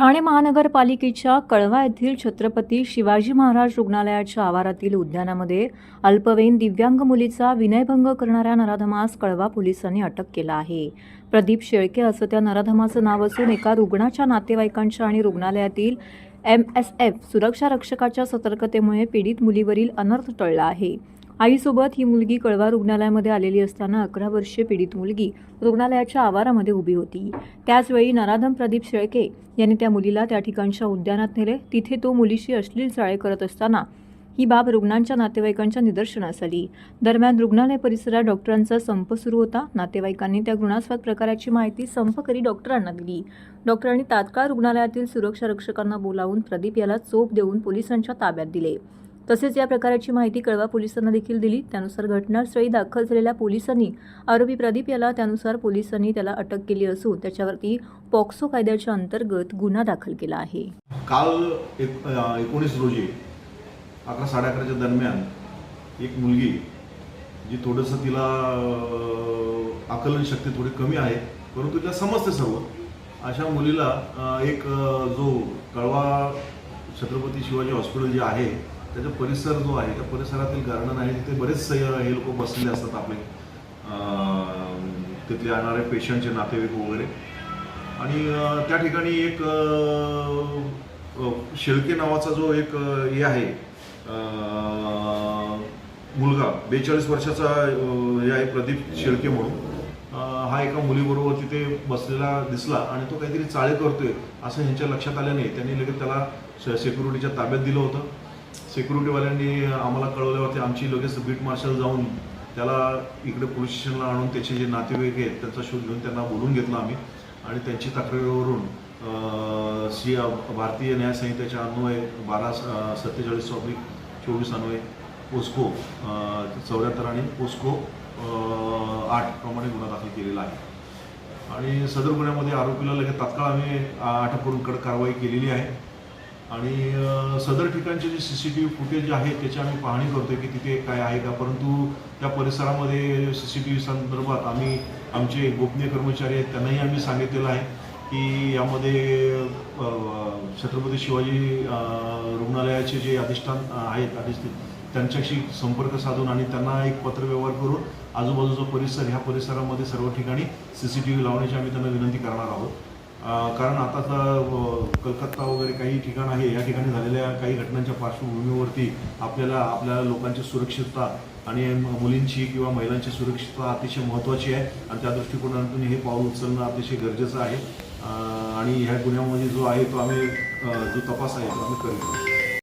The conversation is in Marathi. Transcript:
ठाणे महानगरपालिकेच्या कळवा येथील छत्रपती शिवाजी महाराज रुग्णालयाच्या आवारातील उद्यानामध्ये अल्पवयीन दिव्यांग मुलीचा विनयभंग करणाऱ्या नराधमास कळवा पोलिसांनी अटक केला आहे. प्रदीप शेळके असं त्या नराधमाचं नाव असून एका रुग्णाच्या नातेवाईकांच्या आणि रुग्णालयातील एम एस एफ सुरक्षा रक्षकाच्या सतर्कतेमुळे पीडित मुलीवरील अनर्थ टळला आहे. आईसोबत ही मुलगी कळवा रुग्णालयामध्ये आलेली असताना अकरा वर्षीय पीडित मुलगी रुग्णालयाच्या आवारामध्ये उभी होती. त्याचवेळी नराधम प्रदीप शेळके यांनी त्या मुलीला त्या ठिकाणच्या उद्यानात नेले. तिथे तो मुलीशी अश्लील चाळे करत असताना ही बाब रुग्णांच्या नातेवाईकांच्या निदर्शनास आली. दरम्यान रुग्णालय परिसरात डॉक्टरांचा संप सुरू होता. नातेवाईकांनी त्या घृणास्वाद प्रकाराची माहिती संपकरी डॉक्टरांना दिली. डॉक्टरांनी तात्काळ रुग्णालयातील सुरक्षा रक्षकांना बोलावून प्रदीप याला चोप देऊन पोलिसांच्या ताब्यात दिले. तसेच या प्रकाराची माहिती कळवा पोलिसांना देखील दिली. त्यानुसार घटनास्थळी दाखल झालेल्या पोलिसांनी आरोपी प्रदीप याला त्यानुसार पोलिसांनी त्याला अटक केली असून त्याच्यावरती पॉक्सो कायद्याच्या अंतर्गत गुन्हा दाखल केला आहे. काल एक एकोणीस रोजी अकरा साडे अकराच्या दरम्यान एक मुलगी जी थोडंसं तिला आकलन शक्ती थोडी कमी आहे परंतु तिला समजते सर्व. अशा मुलीला एक जो कळवा छत्रपती शिवाजी हॉस्पिटल जे आहे त्याचा परिसर जो आहे त्या परिसरातील गार्डन आहे तिथे बरेच हे लोक बसलेले असतात आपले. तिथले आणणारे पेशंटचे नातेवाईक वगैरे. आणि त्या ठिकाणी एक शेळके नावाचा जो एक हे आहे मुलगा बेचाळीस वर्षाचा हे आहे प्रदीप शेळके म्हणून. हा एका मुलीबरोबर तिथे बसलेला दिसला आणि तो काहीतरी चाळे करतोय असं ह्यांच्या लक्षात आल्याने त्यांनी लगेच त्याला सेक्युरिटीच्या ताब्यात दिलं होतं. सिक्युरिटीवाल्यांनी आम्हाला कळवल्यावरती आमची लगेच बीट मार्शल जाऊन त्याला इकडे पोलीस स्टेशनला आणून त्याचे जे नातेवाईक आहेत त्यांचा शोध घेऊन त्यांना बोलून घेतलं आम्ही. आणि त्यांची तक्रारीवरून सी भारतीय न्याय संहितेच्या अन्वये बारा सत्तेचाळीस ऑब्लिक चोवीस अन्वये पोस्को चौऱ्याहत्तर आणि पोस्को आठ प्रमाणे गुन्हा दाखल केलेला आहे. आणि सदर गुन्ह्यामध्ये आरोपीला लगेच तात्काळ आम्ही अटक करून कडक कारवाई केलेली आहे. आणि सदर ठिकाणचे जे C C T V footage आहे त्याची आम्ही पाहणी करतोय की तिथे काय आहे का. परंतु त्या परिसरामध्ये सी सी टी व्ही संदर्भात आम्ही आमचे गोपनीय कर्मचारी आहेत त्यांनाही आम्ही सांगितलेलं आहे की यामध्ये छत्रपती शिवाजी रुग्णालयाचे जे अधिष्ठान आहेत अधिष्ठित त्यांच्याशी संपर्क साधून आणि त्यांना एक पत्रव्यवहार करून आजूबाजूचा परिसर ह्या परिसरामध्ये सर्व ठिकाणी सी सी टी व्ही लावण्याची आम्ही त्यांना विनंती करणार आहोत. कारण आता तर कलकत्ता वगैरे काही ठिकाण आहे. या ठिकाणी झालेल्या काही घटनांच्या पार्श्वभूमीवरती आपल्याला आपल्या लोकांची सुरक्षितता आणि मुलींची किंवा महिलांची सुरक्षितता अतिशय महत्त्वाची आहे. आणि त्या दृष्टिकोनातून हे पाऊल उचलणं अतिशय गरजेचं आहे. आणि ह्या गुन्ह्यामध्ये जो आहे तो आम्ही जो तपास आहे तो आम्ही करीत आहोत.